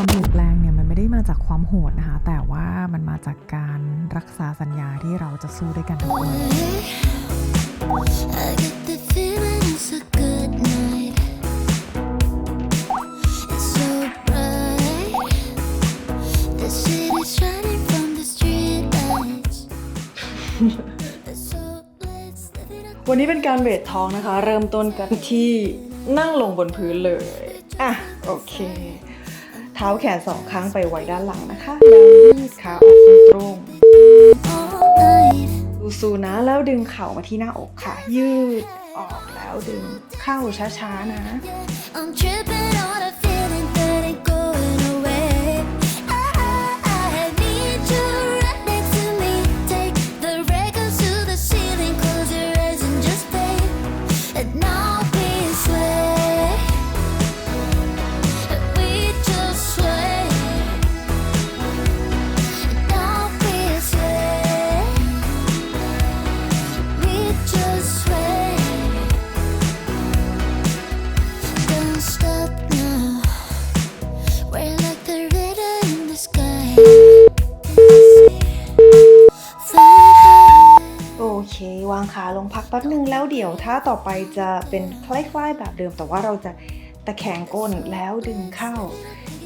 ความเปลี่ยนแปลงเนี่ยมันไม่ได้มาจากความโหดนะคะ แต่ว่ามันมาจากการรักษาสัญญาที่เราจะสู้ด้วยกันทุกคนวันนี้เป็นการเวทท้องนะคะ เริ่มต้นกันที่นั่งลงบนพื้นเลย อะ โอเค เท้าแขนสองข้างไปไว้ด้านหลังนะคะ แล้วยืดขาออกตรง all night. ๆสูๆนะแล้วดึงเข่ามาที่หน้าอกค่ะ ยืดออกแล้วดึงเข้าช้าๆนะ แป๊บหนึ่งแล้วเดี๋ยวท่าต่อไปจะเป็นคล้ายๆแบบเดิม แต่ว่าเราจะตะแคงก้นแล้วดึงเข้า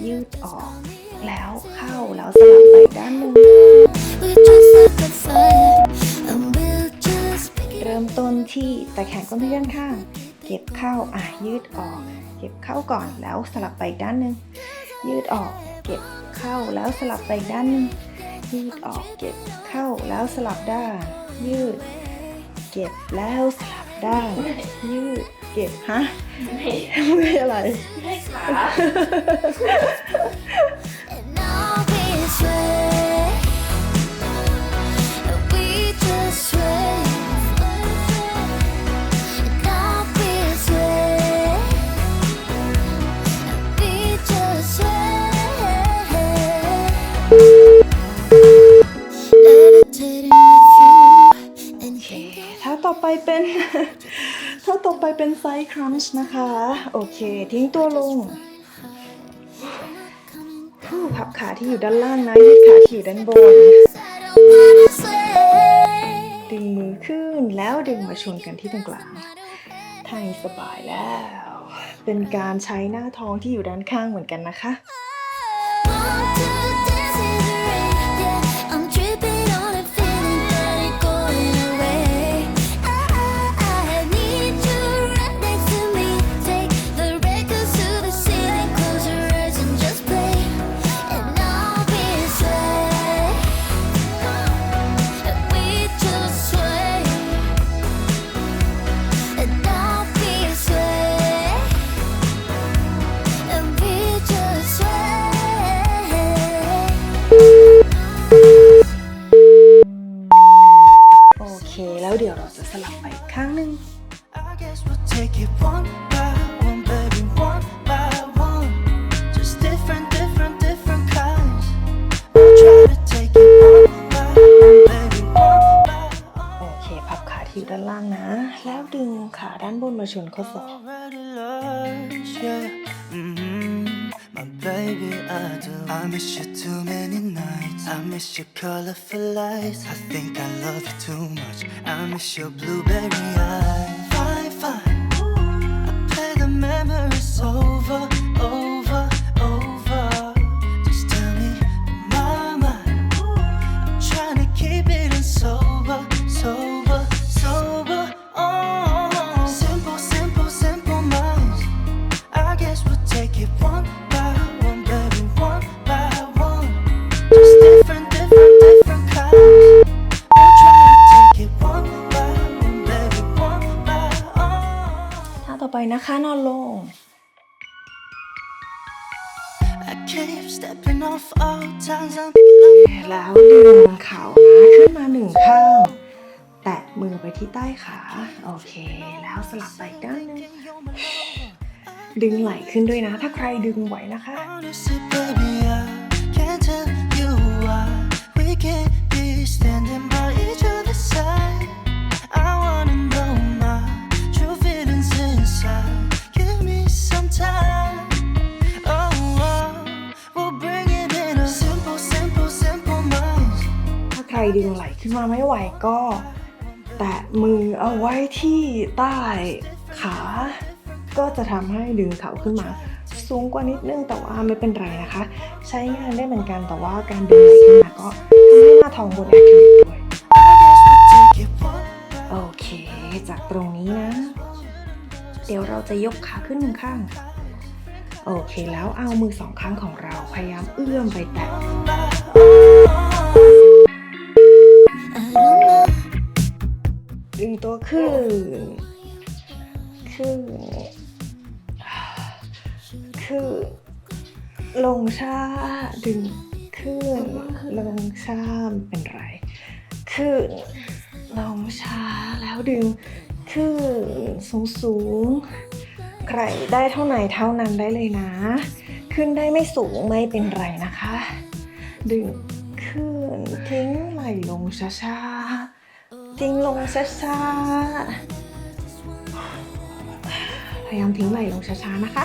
ยืดออก แล้วเข้าแล้วสลับไปด้านหนึ่งเริ่มต้นที่ตะแคงก้นที่ด้านข้าง เก็บเข้าอะยืดออก เก็บเข้าก่อนแล้วสลับไปอีกด้านหนึ่งยืดออก เก็บเข้าแล้วสลับไปอีกด้านหนึ่งยืดออกเก็บเข้าแล้วสลับด้านยืด เก็บแล้วสลับด้านยืดเก็บฮะไม่อะไร And I'll be sway. ไปเป็นไซส์ครันช์นะคะ โอเค ทิ้งตัวลงผู้พับขาที่อยู่ด้านล่างนะยืดขาที่อยู่ด้านบน ดึงมือขึ้นแล้วดึงมาชนกันที่ตรงกลางท่านี้สบายแล้ว เป็นการใช้หน้าท้องที่อยู่ด้านข้างเหมือนกันนะคะ ที่อยู่ด้านล่างนะ แล้วดึงขาด้านบนมาชนข้อศอก Already lost, yeah. hmm My baby, I do. I miss you too many nights. I miss your colorful lights. I think I love you too much. I miss your blueberry eyes. ท่าต่อไปนะคะนอนลง I keep stepping off all times I'm picking up. แล้วดึงเข่านะขึ้นมาหนึ่งข้าง แตะมือไปที่ใต้ขา โอเค แล้วสลับไปอีกด้านหนึง ดึงไหล่ขึ้นด้วยนะ ถ้าใครดึงไหวนะคะ ถ้าใครดึงไหลขึ้นมาไม่ไหวก็ แตะมือเอาไว้ที่ใต้ขา ก็จะทำให้ดึงเขาขึ้นมา สูงกว่านิดนึงแต่ว่าไม่เป็นไรนะคะ ใช้งานได้เหมือนกันแต่ว่าการดึงไหลขึ้นมาก็ทำให้หน้าท้องบนแอคทีฟด้วยโอเค จากตรงนี้นะ เดี๋ยวเราจะยกขาขึ้นหนึ่งข้าง โอเคแล้วเอามือสองข้างของเราพยายามเอื้อมไปแตะดึงตัวขึ้นขึ้น ขึ้น ลงช้าดึงขึ้น ลงช้าเป็นไร ขึ้น ลงช้าแล้วดึง ขึ้นสูงสูงๆใครได้เท่าไหนเท่านั้นได้เลยนะ ขึ้นได้ไม่สูงไม่เป็นไรนะคะ ดึงขึ้นทิ้งไหลลงช้าๆทิ้งลงช้าๆพยายามทิ้งไหลลงช้าๆนะคะ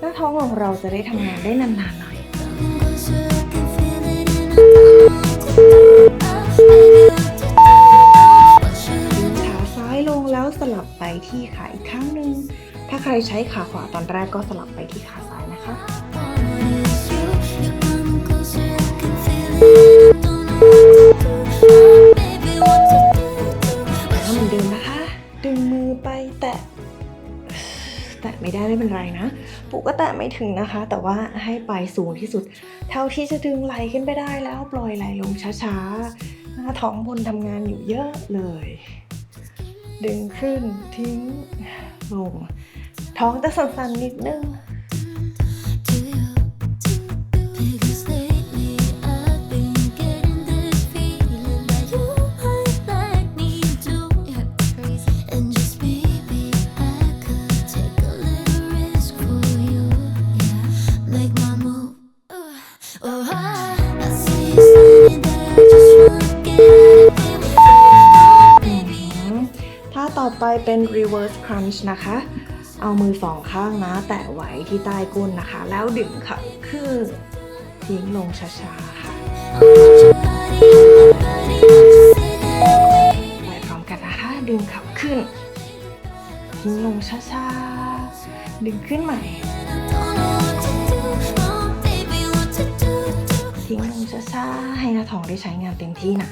หน้าท้องของเราจะได้ทำงานได้นานๆหน่อย ขาซ้ายลงแล้วสลับไปที่ขาอีกข้างหนึ่ง ถ้าใครใช้ขาขวาตอนแรกก็สลับไปที่ขาซ้ายนะคะแล้ ไม่ได้ไม่เป็นไรนะปุกก็แตะไม่ถึงนะคะ แต่ว่าให้ไปสูงที่สุด เท่าที่จะดึงไหลขึ้นไปได้แล้วปล่อยไหลลงช้าๆหน้าท้องบนทำงานอยู่เยอะเลย ดึงขึ้นทิ้งลง ท้องจะสั่นๆนิดนึง ไปเป็น reverse crunch นะคะ เอามือสองข้างนะ แตะไว้ที่ใต้ก้นนะคะ แล้วดึงเขาขึ้นทิ้งลงช้าๆค่ะไปพร้อมกันนะคะ ดึงเขาขึ้น ทิ้งลงช้าๆ ดึงขึ้นใหม่ ทิ้งลงช้าๆ ให้หน้าท้องได้ใช้งานเต็มที่นะ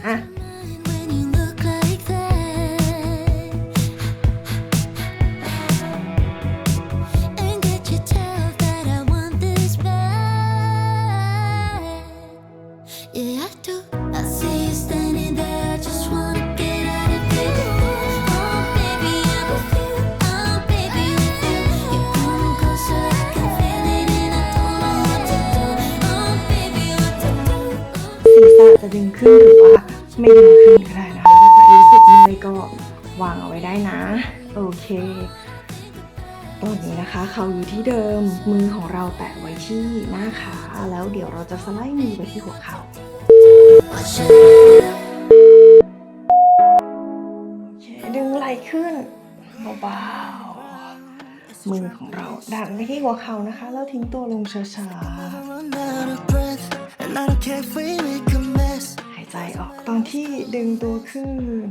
อยู่มมือของเราแตะไว้ที่หน้าขาแล้วเดี๋ยวเราจะสไลด์มือไปที่หัวเข่าดึงไหล่ขึ้นเบาๆมือของเราดันไปที่หัวเข่านะคะ แล้วทิ้งตัวลงช้าๆหายใจออกตอนที่ดึงตัวขึ้น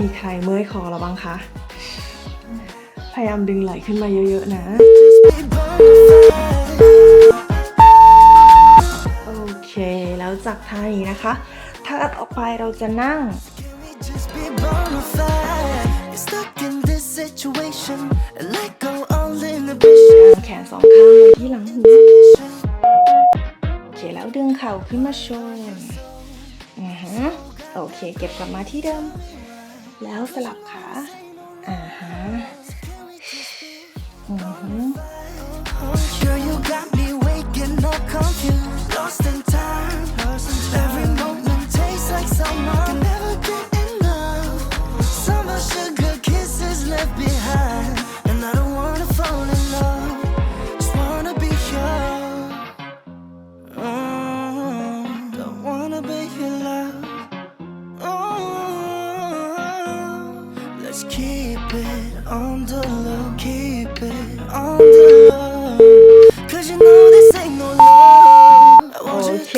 มีใครเมื่อยคอแล้วบ้างคะ พยายามดึงไหล่ขึ้นมาเยอะ ๆ นะ โอเค แล้วจากท่านี้นะคะถ้าต่อไปเราจะนั่ง แขนสองข้างไว้ที่หลังหูโอเคแล้วดึงเข่าขึ้นมาชนอือฮะโอเค เก็บกลับมาที่เดิม แล้วสลับขาอ่าฮะอือฮึ Girl, on the low, keep it on the low. Cause you know this ain't no love. I โอ want you เค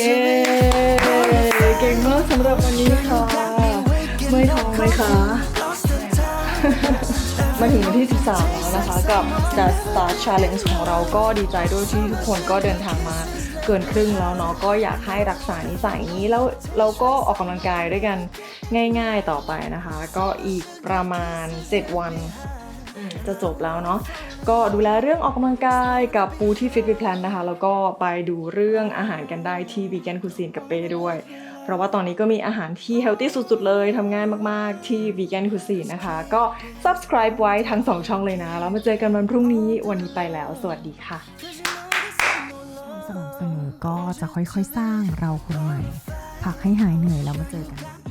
to เก่งมากสำหรับวันนี้ค่ะ ไม่ท้องไหมคะ lost the time. มาถึงวันที่ 13 แล้วนะคะ กับ The Star Challenge ของเราก็ดีใจด้วยที่ทุกคนก็เดินทางมา เกินครึ่งแล้วเนาะก็อยากให้รักษานิสัยนี้แล้วเราก็ออกกำลังกายด้วยกันง่าย ๆต่อไปนะคะ ก็อีกประมาณ 7 วันอืมจะจบแล้วเนาะก็ดูแลเรื่องออกกำลังกายกับปูที่ Fit with Plan นะคะ แล้วก็ไปดูเรื่องอาหารกันได้ที่ Vegan Cuisine กับเป้ด้วย เพราะว่าตอนนี้ก็มีอาหารที่เฮลตี้สุดๆเลยทำง่ายมากๆที่ Vegan Cuisine นะคะ ก็ subscribe ไว้ทั้ง 2 ช่องเลยนะ แล้วมาเจอกันวันพรุ่งนี้วันนี้ไปแล้ว สวัสดีค่ะสม่ำเสมอ ก็จะค่อยๆสร้างเราคนใหม่ ผักให้หายเหนื่อยแล้วมาเจอกัน